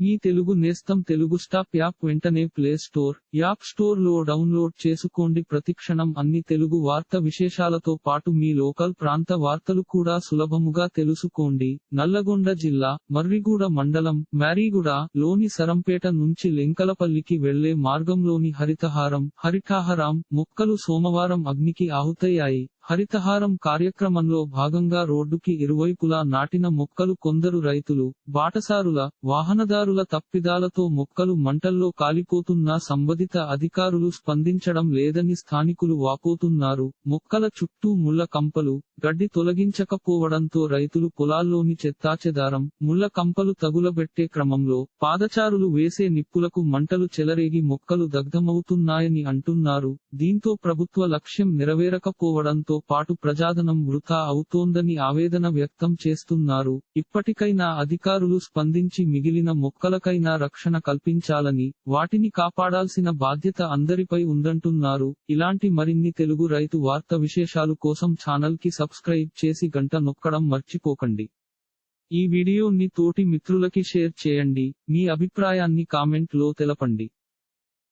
మీ తెలుగు నేస్తం Telugu stop app వెంటనే play store app స్టోర్లో డౌన్లోడ్ చేసుకోండి. ప్రతిక్షణం అన్ని తెలుగు వార్త విశేషాలతో పాటు మీ లోకల్ ప్రాంత వార్తలు కూడా సులభముగా తెలుసుకోండి. నల్లగొండ జిల్లా మర్రిగూడ మండలం మ్యారీగూడ లోని సరంపేట నుంచి లెంకలపల్లికి వెళ్ళే మార్గంలోని హరితహారం హరితాహరాం మొక్కలు సోమవారం అగ్నికి ఆహుతయ్యాయి. హరితహారం కార్యక్రమంలో భాగంగా రోడ్డుకి ఇరువైపులా నాటిన మొక్కలు కొందరు రైతులు బాటసారుల వాహనదారుల తప్పిదాలతో మొక్కలు మంటల్లో కాలిపోతున్నా సంబంధిత అధికారులు స్పందించడం లేదని స్థానికులు వాపోతున్నారు. మొక్కల చుట్టూ ముళ్ళ కంపలు గడ్డి తొలగించకపోవడంతో రైతులు పొలాల్లోని చెత్తాచెదారం ముళ్ళ కంపలు తగులబెట్టే క్రమంలో పాదచారులు వేసే నిప్పులకు మంటలు చెలరేగి మొక్కలు దగ్ధమవుతున్నాయని అంటున్నారు. దీంతో ప్రభుత్వ లక్ష్యం నెరవేరకపోవడంతో పాటు ప్రజాధనం వృథా అవుతోందని ఆవేదన వ్యక్తం చేస్తున్నారు. ఇప్పటికైనా అధికారులు స్పందించి మిగిలిన మొక్కలకైనా రక్షణ కల్పించాలని వాటిని కాపాడాల్సిన బాధ్యత అందరిపై ఉందంటున్నారు. ఇలాంటి మరిన్ని తెలుగు రైతు వార్త విశేషాలు కోసం ఛానల్కి సబ్స్క్రైబ్ చేసి గంట నొక్కడం మర్చిపోకండి. ఈ వీడియోని తోటి మిత్రులకి షేర్ చేయండి. మీ అభిప్రాయాన్ని కామెంట్లో తెలపండి.